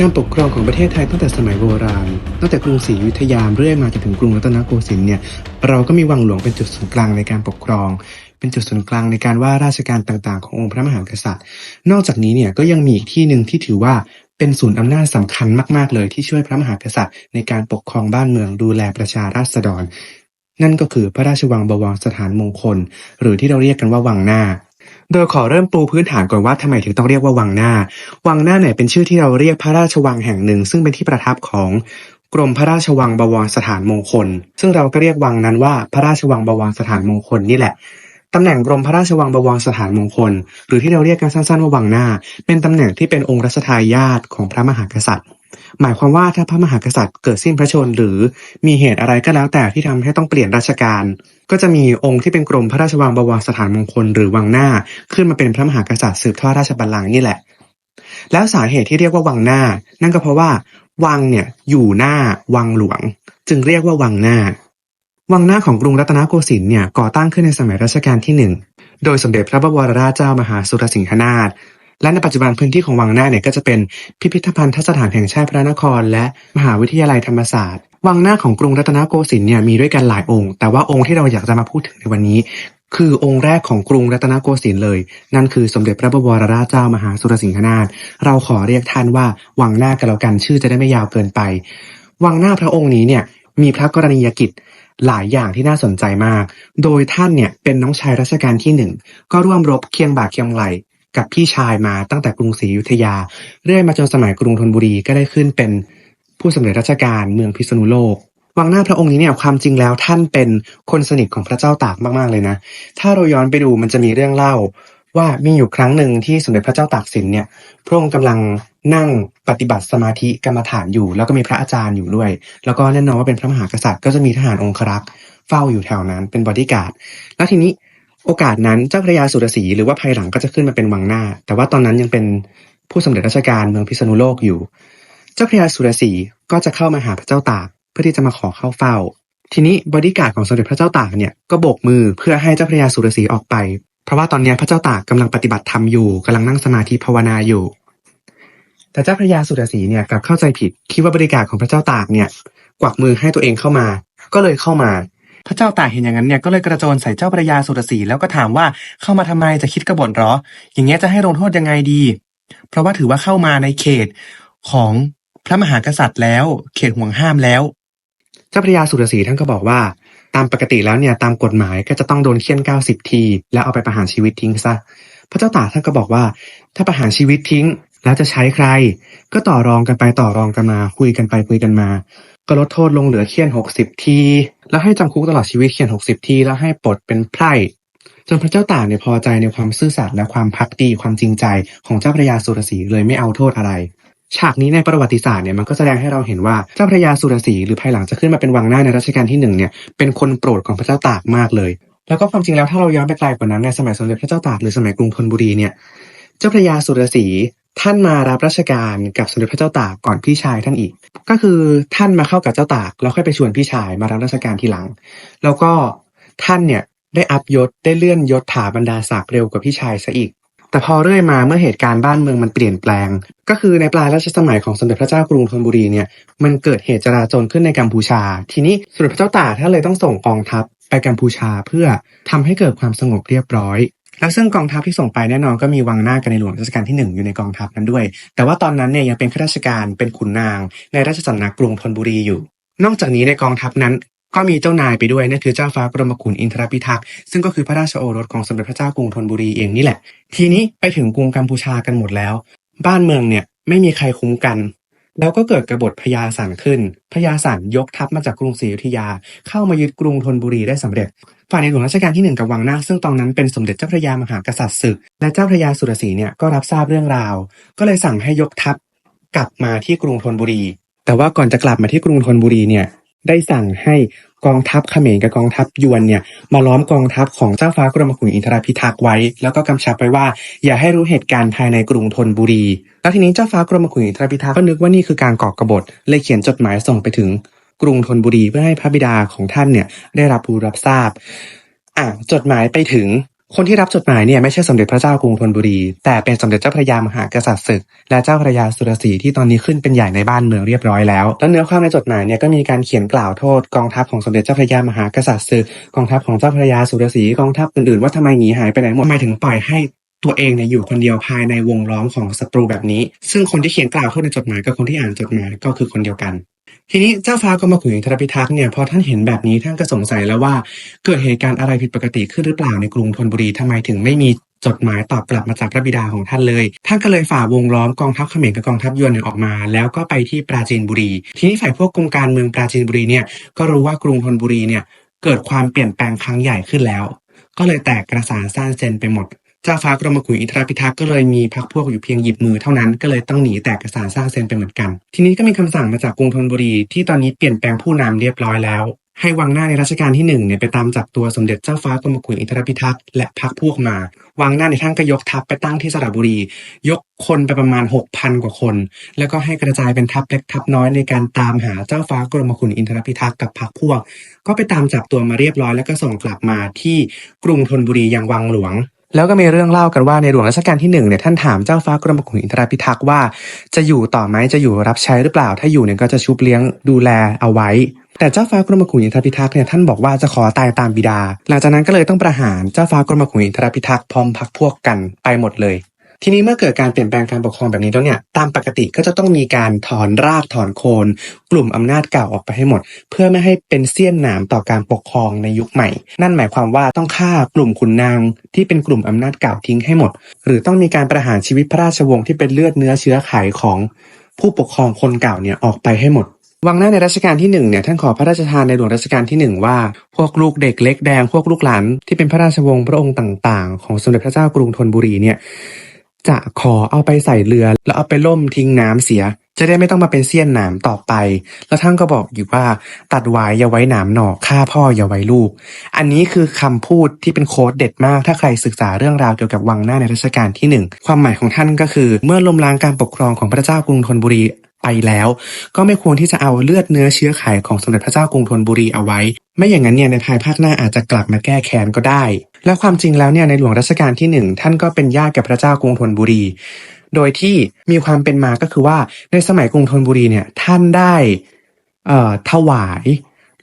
การปกครองของประเทศไทยตั้งแต่สมัยโบราณ ตั้งแต่กรุงศรีอยุธยาเรื่อยมาจนถึงกรุงรัตนโกสินทร์เนี่ย เราก็มีวังหลวงเป็นจุดศูนย์กลางในการปกครอง เป็นจุดศูนย์กลางในการว่าราชการต่างๆ ขององค์พระมหากษัตริย์ นอกจากนี้เนี่ยก็ยังมีอีกที่หนึ่งที่ถือว่าเป็นศูนย์อำนาจสำคัญมากๆเลยที่ช่วยพระมหากษัตริย์ ในการปกครองบ้านเมืองดูแลประชาราษฎร นั่นก็คือพระราชวังบวรสถานมงคล หรือที่เราเรียกกันว่าวังหน้า โดยขอเริ่มปูพื้นฐานก่อนว่าทำไมถึงต้องเรียกว่าวังหน้า วังหน้าเนี่ยเป็นชื่อที่เราเรียกพระราชวังแห่งหนึ่ง ซึ่งเป็นที่ประทับของกรมพระราชวังบวรสถานมงคล ซึ่งเราก็เรียกวังนั้นว่าพระราชวังบวรสถานมงคลนี่แหละตำแหน่งกรมพระราชวังบวรสถานมงคล หรือที่เราเรียกกันสั้นๆว่าวังหน้า เป็นตำแหน่งที่เป็นองค์รัชทายาทของพระมหากษัตริย์ หมายความว่าถ้าพระมหากษัตริย์เกิดสิ้นพระชนหรือมีเหตุอะไรก็แล้วแต่ที่ทำให้ต้องเปลี่ยนราชการ ก็จะมีองค์ที่เป็นกรมพระราชวังบวรสถานมงคลหรือวังหน้า ขึ้นมาเป็นพระมหากษัตริย์สืบทอดราชบัลลังก์นี่แหละ แล้วสาเหตุที่เรียกว่าวังหน้า นั่นก็เพราะว่าวังเนี่ยอยู่หน้าวังหลวง จึงเรียกว่าวังหน้า วังหน้าของกรุงรัตนโกสินทร์เนี่ยก่อตั้งขึ้นในสมัยรัชกาลที่หนึ่งโดยสมเด็จพระบวรราชเจ้ามหาสุรสิงหนาถ และในปัจจุบันพื้นที่ของวังหน้าเนี่ยก็จะเป็นพิพิธภัณฑสถานแห่งชาติพระนคร และมหาวิทยาลัยธรรมศาสตร์ วังหน้าของกรุงรัตนโกสินทร์เนี่ยมีด้วยกันหลายองค์ แต่ว่าองค์ที่เราอยากจะมาพูดถึงในวันนี้ คือองค์แรกของกรุงรัตนโกสินทร์เลย นั่นคือสมเด็จพระบวรราชเจ้ามหาสุรสิงหนาถเราขอเรียกท่านว่าวังหน้ากันแล้วกันชื่อจะได้ไม่ยาวเกินไป วังหน้าพระองค์นี้เนี่ยมีพระกรณียกิจหลายอย่างที่น่าสนใจมาก โดยท่านเนี่ยเป็นน้องชายรัชกาลที่หนึ่งก็ร่วมรบเคียงบ่าเคียงไหล กับพี่ชายมาตั้งแต่กรุงศรีอยุธยา เรื่อยมาจนสมัยกรุงธนบุรีก็ได้ขึ้นเป็นผู้สำเร็จราชการเมืองพิษณุโลกวังหน้าพระองค์นี้เนี่ยความจริงแล้วท่านเป็นคนสนิทของพระเจ้าตากมากๆเลยนะ ถ้าเราย้อนไปดูมันจะมีเรื่องเล่าว่ามีอยู่ครั้งหนึ่งที่สมเด็จพระเจ้าตากสินเนี่ยพระองค์กำลังนั่งปฏิบัติสมาธิกรรมฐานอยู่ แล้วก็มีพระอาจารย์อยู่ด้วย แล้วก็แน่นอนว่าเป็นพระมหากษัตริย์ก็จะมีทหารองครักษ์เฝ้าอยู่แถวนั้นเป็นบอดี้การ์ดแล้วทีนี้ โอกาสนั้นเจ้าพระยาสุรศรีหรือว่าภายหลังก็จะขึ้นมาเป็นวังหน้า แต่ว่าตอนนั้นยังเป็นผู้สำเร็จราชการเมืองพิษณุโลกอยู่ เจ้าพระยาสุรศรีก็จะเข้ามาหาพระเจ้าตากเพื่อที่จะมาขอเข้าเฝ้า ทีนี้บอดี้การ์ดของสมเด็จพระเจ้าตากเนี่ยก็โบกมือเพื่อให้เจ้าพระยาสุรศรีออกไป เพราะว่าตอนนี้พระเจ้าตากกำลังปฏิบัติธรรมอยู่กำลังนั่งสมาธิภาวนาอยู่ แต่เจ้าพระยาสุรศรีเนี่ยกลับเข้าใจผิดคิดว่าบริการของพระเจ้าตากเนี่ยกวักมือให้ตัวเองเข้ามา ก็เลยเข้ามา พระเจ้าตากเห็นอย่างนั้นเนี่ยก็เลยกระโจนใส่เจ้าพระยาสุรศรีแล้วก็ถามว่าเข้ามาทำไมจะคิดกบฏหรอ อย่างเงี้ยจะให้ลงโทษยังไงดี เพราะว่าถือว่าเข้ามาในเขตของพระมหากษัตริย์แล้ว เขตห่วงห้ามแล้ว เจ้าพระยาสุรศรีท่านก็บอกว่า ตามปกติแล้วเนี่ยตามกฎหมายก็จะต้องโดนเคี่ยนเก้าสิบที แล้วเอาไปประหารชีวิตทิ้งซะพระเจ้าตากท่านก็บอกว่า ถ้าประหารชีวิตทิ้งแล้วจะใช้ใคร ก็ต่อรองกันไปต่อรองกันมา คุยกันไปคุยกันมา ก็ลดโทษลงเหลือเคี่ยนหกสิบที แล้วให้จำคุกตลอดชีวิตเคี่ยนหกสิบทีแล้วให้ปลดเป็นไพร่จนพระเจ้าตากเนี่ยพอใจในความซื่อสัตย์และความพักดีความจริงใจของเจ้าพระยาสุรศรีเลยไม่เอาโทษอะไร ฉากนี้ในประวัติศาสตร์เนี่ยมันก็แสดงให้เราเห็นว่าเจ้าพระยาสุรศรีหรือภายหลังจะขึ้นมาเป็นวังหน้าในรัชกาลที่หนึ่งเนี่ยเป็นคนโปรดของพระเจ้าตากมากเลย แล้วก็ความจริงแล้วถ้าเราย้อนไปไกลกว่านั้นในสมัยสมเด็จพระเจ้าตากหรือสมัยกรุงธนบุรีเนี่ยเจ้าพระยาสุรศรี ท่านมารับราชการกับสมเด็จพระเจ้าตากก่อนพี่ชายท่านอีก ก็คือท่านมาเข้ากับเจ้าตากแล้วค่อยไปชวนพี่ชายมารับราชการทีหลัง แล้วก็ท่านเนี่ยได้อัพยศได้เลื่อนยศถาบรรดาศักดิ์เร็วกว่าพี่ชายซะอีก แต่พอเรื่อยมาเมื่อเหตุการณ์บ้านเมืองมันเปลี่ยนแปลง ก็คือในปลายรัชสมัยของสมเด็จพระเจ้ากรุงธนบุรีเนี่ยมันเกิดเหตุจราจนขึ้นในกัมพูชา ทีนี้สมเด็จพระเจ้าตากท่านเลยต้องส่งกองทัพไปกัมพูชาเพื่อทำให้เกิดความสงบเรียบร้อย แล้วซึ่งกองทัพที่ส่งไปแน่นอนก็มีวังหน้ากันในหลวงรัชกาลที่หนึ่งอยู่ในกองทัพนั้นด้วย แต่ว่าตอนนั้นเนี่ยยังเป็นข้าราชการเป็นขุนนาง ในราชสำนักกรุงธนบุรีอยู่ นอกจากนี้ในกองทัพนั้นก็มีเจ้านายไปด้วยนั่นคือเจ้าฟ้ากรมขุนอินทรพิทักษ์ซึ่งก็คือพระราชโอรสของสมเด็จพระเจ้ากรุงธนบุรีเองนี่แหละ ทีนี้ไปถึงกรุงกัมพูชากันหมดแล้ว บ้านเมืองเนี่ยไม่มีใครคุ้มกัน แล้วก็เกิดกบฏพญาสันขึ้น พญาสันยกทัพมาจากกรุงศรีอยุธยา เข้ามายึดกรุงธนบุรีได้สำเร็จ ฝ่ายในหลวงรัชกาลที่หนึ่งกับวังหน้า ซึ่งตอนนั้นเป็นสมเด็จเจ้าพระยามหากษัตริย์ศึก และเจ้าพระยาสุรศรีเนี่ยก็รับทราบเรื่องราว ก็เลยสั่งให้ยกทัพกลับมาที่กรุงธนบุรี แต่ว่าก่อนจะกลับมาที่กรุงธนบุรีเนี่ย ได้สั่งให้กองทัพเขมรกับกองทัพยวนเนี่ยมาล้อมกองทัพของเจ้าฟ้ากรมขุนอินทรพิทักษ์ไว้ แล้วก็กำชับไว้ว่า อย่าให้รู้เหตุการณ์ภายในกรุงธนบุรี แล้วทีนี้เจ้าฟ้ากรมขุนอินทรพิทักษ์ก็นึกว่านี่คือการก่อกบฏเลยเขียนจดหมายส่งไปถึงกรุงธนบุรีเพื่อให้พระบิดาของท่านเนี่ยได้รับรู้รับทราบอะจดหมายไปถึง คนที่รับจดหมายเนี่ยไม่ใช่สมเด็จพระเจ้ากรุงธนบุรี แต่เป็นสมเด็จเจ้าพระยามหากษัตริย์ศึก และเจ้าพระยาสุรศรีที่ตอนนี้ขึ้นเป็นใหญ่ในบ้านเมืองเรียบร้อยแล้ว และเนื้อความในจดหมายเนี่ยก็มีการเขียนกล่าวโทษกองทัพของสมเด็จเจ้าพระยามหากษัตริย์ศึกกองทัพของเจ้าพระยาสุรศรีกองทัพอื่นๆว่าทำไมหนีหายไปไหนหมดทำไมถึงปล่อยให้ตัวเองเนี่ยอยู่คนเดียวภายในวงล้อมของศัตรูแบบนี้ ซึ่งคนที่เขียนกล่าวโทษในจดหมายกับคนที่อ่านจดหมายก็คือคนเดียวกัน ทีนี้เจ้าฟ้ากรมขุนอินทรพิทักษ์เนี่ยพอท่านเห็นแบบนี้ท่านก็สงสัยแล้วว่า เกิดเหตุการณ์อะไรผิดปกติขึ้นหรือเปล่าในกรุงธนบุรีทำไมถึงไม่มีจดหมายตอบกลับมาจากพระบิดาของท่านเลย ท่านก็เลยฝ่าวงล้อมกองทัพเขมรกับกองทัพยวนออกมา แล้วก็ไปที่ปราจีนบุรี ทีนี้ฝ่ายพวกกรมการเมืองปราจีนบุรีเนี่ยก็รู้ว่ากรุงธนบุรีเนี่ยเกิดความเปลี่ยนแปลงครั้งใหญ่ขึ้นแล้ว ก็เลยแตกกระสานซ่านเซนไปหมด จ้าฟ้ากรมขุนอินทรพิทักษ์ก็เลยมีพรรคพวกอยู่เพียงหยิบมือเท่านั้นก็เลยต้องหนีแตกกระสานสร้างเซนไปเหมือนกัน ทีนี้ก็มีคำสั่งมาจากกรุงธนบุรีที่ตอนนี้เปลี่ยนแปลงผู้นำเรียบร้อยแล้ว ให้วังหน้าในรัชกาลที่หนึ่งเนี่ยไปตามจับตัวสมเด็จเจ้าฟ้ากรมขุนอินทรพิทักษ์และพรรคพวกมา วังหน้าในท่านก็ยกทัพไปตั้งที่สระบุรี ยกคนไปประมาณ 6,000 กว่าคน แล้วก็ให้กระจายเป็นทัพเล็กทัพน้อยในการตามหาเจ้าฟ้ากรมขุนอินทรพิทักษ์กับพรรคพวก ก็ไปตามจับตัวมาเรียบร้อย แล้วก็ส่งกลับมาที่กรุงธนบุรียังวังหลวง แล้วก็มีเรื่องเล่ากันว่าในหลวงรัชกาลที่หนึ่งเนี่ยท่านถามเจ้าฟ้ากรมขุนอินทราพิทักษ์ว่า จะอยู่ต่อไหมจะอยู่รับใช้หรือเปล่า ถ้าอยู่เนี่ยก็จะชุบเลี้ยงดูแลเอาไว้ แต่เจ้าฟ้ากรมขุนอินทรพิทักษ์เนี่ยท่านบอกว่าจะขอตายตามบิดา หลังจากนั้นก็เลยต้องประหารเจ้าฟ้ากรมขุนอินทรพิทักษ์พร้อมพักพวกกันไปหมดเลย ทีนี้เมื่อเกิดการเปลี่ยนแปลงการปกครองแบบนี้แล้วเนี่ยตามปกติก็จะต้องมีการถอนรากถอนโคน กลุ่มอำนาจเก่าออกไปให้หมด เพื่อไม่ให้เป็นเสี้ยนหนามต่อการปกครองในยุคใหม่ นั่นหมายความว่าต้องฆ่ากลุ่มขุนนางที่เป็นกลุ่มอำนาจเก่าทิ้งให้หมด หรือต้องมีการประหารชีวิตพระราชวงศ์ที่เป็นเลือดเนื้อเชื้อไขของผู้ปกครองคนเก่าเนี่ยออกไปให้หมดวังหน้าในรัชกาลที่หนึ่งเนี่ยท่านขอพระราชทานในหลวงรัชกาลที่หนึ่งว่า พวกลูกเด็กเล็กแดงพวกลูกหลานที่เป็นพระราชวงศ์พระองค์ต่าง ๆ ของสมเด็จพระเจ้ากรุงธนบุรีเนี่ย จะขอเอาไปใส่เรือ แล้วเอาไปล่มทิ้งน้ำเสีย จะได้ไม่ต้องมาเป็นเสี้ยนหนามต่อไป แล้วท่านก็บอกอยู่ว่า ตัดไว้อย่าไว้หนามหนอกฆ่าพ่ออย่าไว้ลูก อันนี้คือคำพูดที่เป็นโค้ดเด็ดมาก ถ้าใครศึกษาเรื่องราวเกี่ยวกับวังหน้าในรัชกาลที่หนึ่งความหมายของท่านก็คือ เมื่อล้มล้างการปกครองของพระเจ้ากรุงธนบุรีไปแล้ว ก็ไม่ควรที่จะเอาเลือดเนื้อเชื้อไขของสมเด็จพระเจ้ากรุงธนบุรีเอาไว้ ไม่อย่างนั้นเนี่ยในภายภาคหน้าอาจจะกลับมาแก้แค้นก็ได้ และความจริงแล้วเนี่ยในหลวงรัชกาลที่หนึ่งท่านก็เป็นญาติกับพระเจ้ากรุงธนบุรี โดยที่มีความเป็นมาก็คือว่าในสมัยกรุงธนบุรีเนี่ยท่านได้เอ่อถวาย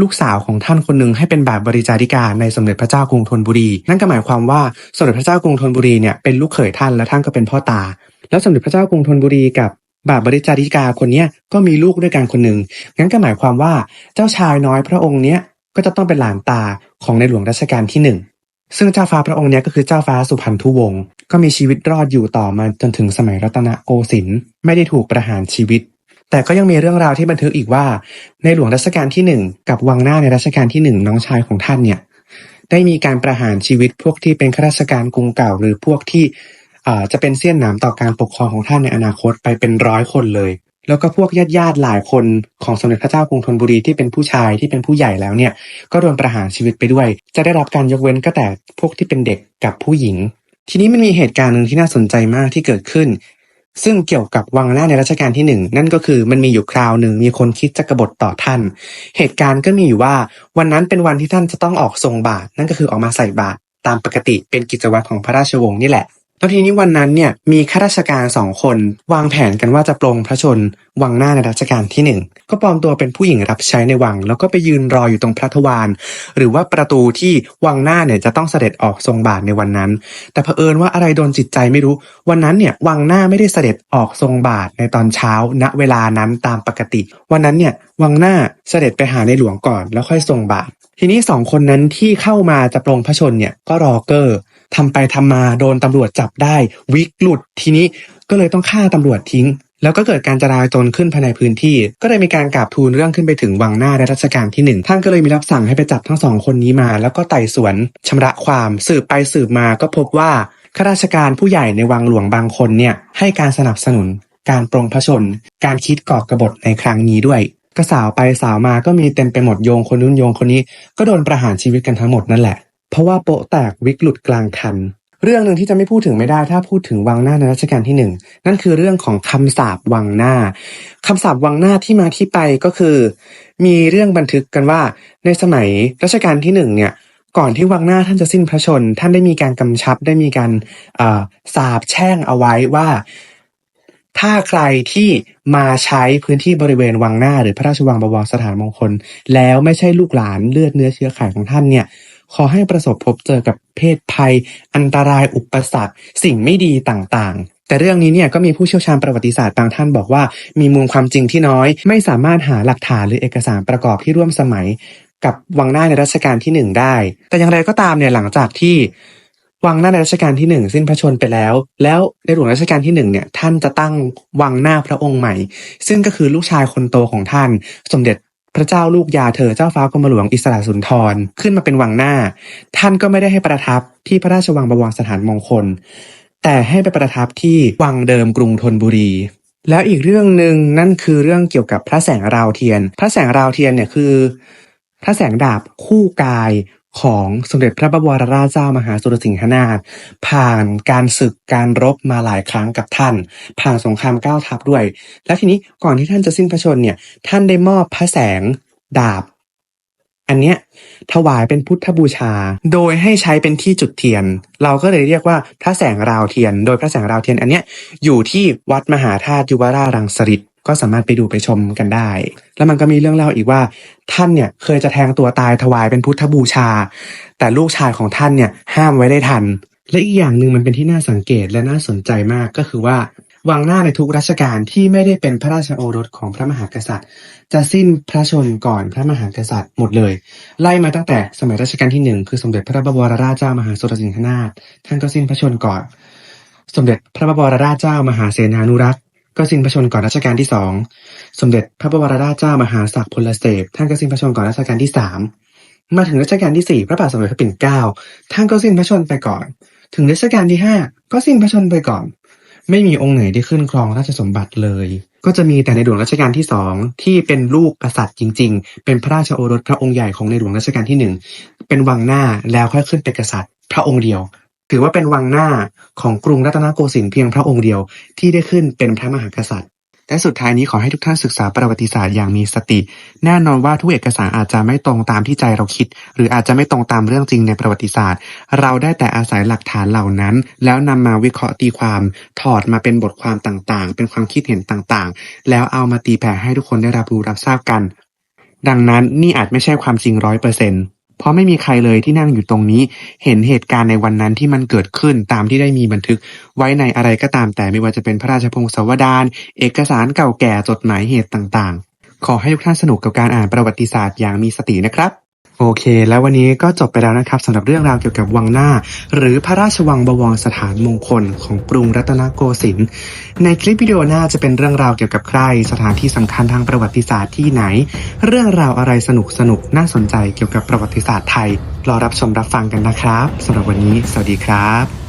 ลูกสาวของท่านคนหนึ่งให้เป็นแบบบริจาริกาในสมเด็จพระเจ้ากรุงธนบุรี นั่นก็หมายความว่าสมเด็จพระเจ้ากรุงธนบุรีเนี่ยเป็นลูกเขยท่านและท่านก็เป็นพ่อตา แล้วสมเด็จพระเจ้ากรุงธนบุรีกับบาทบริจาริกาคนเนี้ยก็มีลูกด้วยกันคนหนึ่งงั้นก็หมายความว่าเจ้าชายน้อยพระองค์เนี้ยก็จะต้องเป็นหลานตาของในหลวงรัชกาลที่หนึ่ง ซึ่งเจ้าฟ้าพระองค์นี้ก็คือเจ้าฟ้าสุพรรณทุวงศ์ ก็มีชีวิตรอดอยู่ต่อมาจนถึงสมัยรัตนโกสินทร์ ไม่ได้ถูกประหารชีวิต แต่ก็ยังมีเรื่องราวที่บันทึกอีกว่า ในหลวงรัชกาลที่หนึ่งกับวังหน้าในรัชกาลที่หนึ่งน้องชายของท่านเนี่ย ได้มีการประหารชีวิตพวกที่เป็นข้าราชการกรุงเก่า หรือพวกที่อ่าจะเป็นเสี้ยนหนามต่อการปกครองของท่านในอนาคตไปเป็นร้อยคนเลย แล้วก็พวกญาติญาติหลายคนของสมเด็จพระเจ้ากรุงธนบุรีที่เป็นผู้ชายที่เป็นผู้ใหญ่แล้วเนี่ยก็โดนประหารชีวิตไปด้วย จะได้รับการยกเว้นก็แต่พวกที่เป็นเด็กกับผู้หญิง ทีนี้มันมีเหตุการณ์หนึ่งที่น่าสนใจมากที่เกิดขึ้น ซึ่งเกี่ยวกับวังหน้าในรัชกาลที่หนึ่งนั่นก็คือมันมีอยู่คราวหนึ่งมีคนคิดจะกบฏต่อท่าน เหตุการณ์ก็มีอยู่ว่า วันนั้นเป็นวันที่ท่านจะต้องออกทรงบาตรนั่นก็คือออกมาใส่บาตรตามปกติเป็นกิจวัตรของพระราชวงศ์นี่แหละ แล้วทีนี้วันนั้นเนี่ยมีข้าราชการสองคน วางแผนกันว่าจะปลงพระชนวังหน้าในรัชกาลที่หนึ่งก็ปลอมตัวเป็นผู้หญิงรับใช้ในวัง แล้วก็ไปยืนรออยู่ตรงพระทวารหรือว่าประตูที่วังหน้าเนี่ยจะต้องเสด็จออกทรงบาทในวันนั้น แต่เผอิญว่าอะไรโดนจิตใจไม่รู้ วันนั้นเนี่ยวังหน้าไม่ได้เสด็จออกทรงบาทในตอนเช้า ณเวลานั้นตามปกติ วันนั้นเนี่ยวังหน้าเสด็จไปหาในหลวงก่อนแล้วค่อยทรงบาททีนี้สองคนนั้นที่เข้ามาจะปลงพระชนเนี่ยก็รอเกอร์ ทำไปทำมาโดนตำรวจจับได้วิกหลุดทีนี้ก็เลยต้องฆ่าตำรวจทิ้ง แล้วก็เกิดการจราจนขึ้นภายในพื้นที่ ก็เลยมีการกราบทูลเรื่องขึ้นไปถึงวังหน้าในรัชกาลที่หนึ่งท่านก็เลยมีรับสั่งให้ไปจับทั้งสองคนนี้มา แล้วก็ไต่สวนชำระความสืบไปสืบมาก็พบว่าข้าราชการผู้ใหญ่ในวังหลวงบางคนเนี่ยให้การสนับสนุน การปรงพระชน การคิดก่อกบฏในครั้งนี้ด้วยก็สาวไปสาวมาก็มีเต็มไปหมดโยงคนนู้นโยงคนนี้ ก็โดนประหารชีวิตกันทั้งหมดนั่นแหละ เพราะว่าโปะแตกวิกหลุดกลางคัน เรื่องหนึ่งที่จะไม่พูดถึงไม่ได้ถ้าพูดถึงวังหน้าในรัชกาลที่หนึ่งนั่นคือเรื่องของคำสาปวังหน้าคำสาปวังหน้าที่มาที่ไปก็คือ มีเรื่องบันทึกกันว่า ในสมัยรัชกาลที่หนึ่งเนี่ยก่อนที่วังหน้าท่านจะสิ้นพระชน ท่านได้มีการกำชับได้มีการสาปแช่งเอาไว้ว่า ถ้าใครที่มาใช้พื้นที่บริเวณวังหน้า หรือพระราชวังบวรสถานมงคล แล้วไม่ใช่ลูกหลานเลือดเนื้อเชื้อไขของท่านเนี่ย ขอให้ประสบพบเจอกับเพศภัย อันตราย อุปสรรค สิ่งไม่ดีต่างๆ แต่เรื่องนี้เนี่ยก็มีผู้เชี่ยวชาญประวัติศาสตร์บางท่านบอกว่า มีมูลความจริงที่น้อย ไม่สามารถหาหลักฐานหรือเอกสารประกอบที่ร่วมสมัย กับวังหน้าในรัชกาลที่หนึ่งได้ แต่อย่างไรก็ตามเนี่ยหลังจากที่วังหน้าในรัชกาลที่หนึ่งสิ้นพระชนไปแล้ว แล้วในหลวงรัชกาลที่หนึ่งเนี่ยท่านจะตั้งวังหน้าพระองค์ใหม่ ซึ่งก็คือลูกชายคนโตของท่าน สมเด็จ พระเจ้าลูกยาเธอเจ้าฟ้ากรมหลวงอิสระสุนทรขึ้นมาเป็นวังหน้า ท่านก็ไม่ได้ให้ประทับที่พระราชวังบวรสถานมงคล แต่ให้ไปประทับที่วังเดิมกรุงธนบุรี แล้วอีกเรื่องหนึ่งนั่นคือเรื่องเกี่ยวกับพระแสงราวเทียน พระแสงราวเทียนเนี่ยคือ พระแสงดาบคู่กาย ของสมเด็จพระบวรราชเจ้ามหาสุรสิงหนาถผ่านการศึกการรบมาหลายครั้งกับท่าน ผ่านสงครามเก้าทัพด้วย แล้วทีนี้ก่อนที่ท่านจะสิ้นพระชนเนี่ยท่านได้มอบพระแสงดาบ อันเนี้ยถวายเป็นพุทธบูชา โดยให้ใช้เป็นที่จุดเทียน เราก็เลยเรียกว่าพระแสงราวเทียน โดยพระแสงราวเทียนอันเนี้ยอยู่ที่วัดมหาธาตุยุวราชรังสฤษ ก็สามารถไปดูไปชมกันได้ แล้วมันก็มีเรื่องเล่าอีกว่า ท่านเนี่ยเคยจะแทงตัวตายถวายเป็นพุทธบูชา แต่ลูกชายของท่านเนี่ยห้ามไว้ได้ทัน และอีกอย่างหนึ่งมันเป็นที่น่าสังเกตและน่าสนใจมากก็คือว่าวังหน้าในทุกรัชกาลที่ไม่ได้เป็นพระราชโอรสของพระมหากษัตริย์ จะสิ้นพระชนก่อนพระมหากษัตริย์หมดเลย ไล่มาตั้งแต่สมัยรัชกาลที่หนึ่งคือสมเด็จพระบวรราชเจ้ามหาสุรสิงหนาถท่านก็สิ้นพระชนก่อน สมเด็จพระบวรราชเจ้ามหาเสนานุรักษ์ ก็สิ้นพระชนม์ก่อนรัชกาลที่สอง สมเด็จพระบวรราชเจ้ามหาศักดิ์พลเสพท่านก็สิ้นพระชนม์ก่อนรัชกาลที่สาม มาถึงรัชกาลที่สี่พระบาทสมเด็จพระปิ่นเกล้าท่านก็สิ้นพระชนม์ไปก่อน ถึงรัชกาลที่ห้าก็สิ้นพระชนม์ไปก่อน ไม่มีองค์ไหนได้ขึ้นครองราชสมบัติเลย ก็จะมีแต่ในหลวงรัชกาลที่สองที่เป็นลูกกษัตริย์จริง ๆ เป็นพระราชโอรสพระองค์ใหญ่ของในหลวงรัชกาลที่หนึ่งเป็นวังหน้าแล้วค่อยขึ้นเป็นกษัตริย์ พระองค์เดียว ถือว่าเป็นวังหน้าของกรุงรัตนโกสินทร์เพียงพระองค์เดียวที่ได้ขึ้นเป็นพระมหากษัตริย์และสุดท้ายนี้ขอให้ทุกท่านศึกษาประวัติศาสตร์อย่างมีสติ แน่นอนว่าทุกเอกสารอาจจะไม่ตรงตามที่ใจเราคิด หรืออาจจะไม่ตรงตามเรื่องจริงในประวัติศาสตร์ เราได้แต่อาศัยหลักฐานเหล่านั้น แล้วนำมาวิเคราะห์ตีความ ถอดมาเป็นบทความต่างๆ เป็นความคิดเห็นต่างๆ แล้วเอามาตีแผ่ให้ทุกคนได้รับรู้รับทราบกัน ดังนั้นนี่อาจไม่ใช่ความจริงร้อยเปอร์เซ็นต์ เพราะไม่มีใครเลยที่นั่งอยู่ตรงนี้ เห็นเหตุการณ์ในวันนั้นที่มันเกิดขึ้นตามที่ได้มีบันทึกไว้ในอะไรก็ตามแต่ไม่ว่าจะเป็นพระราชพงศาวดาร เอกสารเก่าแก่จดหมายเหตุต่างๆ ขอให้ทุกท่านสนุกกับการอ่านประวัติศาสตร์อย่างมีสตินะครับ โอเค แล้ววันนี้ก็จบไปแล้วนะครับสำหรับเรื่องราวเกี่ยวกับวังหน้า หรือพระราชวังบวรสถานมงคลของกรุงรัตนโกสินทร์ในคลิปวิดีโอหน้าจะเป็นเรื่องราวเกี่ยวกับใคร สถานที่สำคัญทางประวัติศาสตร์ที่ไหน เรื่องราวอะไรสนุกสนุกน่าสนใจเกี่ยวกับประวัติศาสตร์ไทยรอรับชมรับฟังกันนะครับสำหรับวันนี้ สวัสดีครับ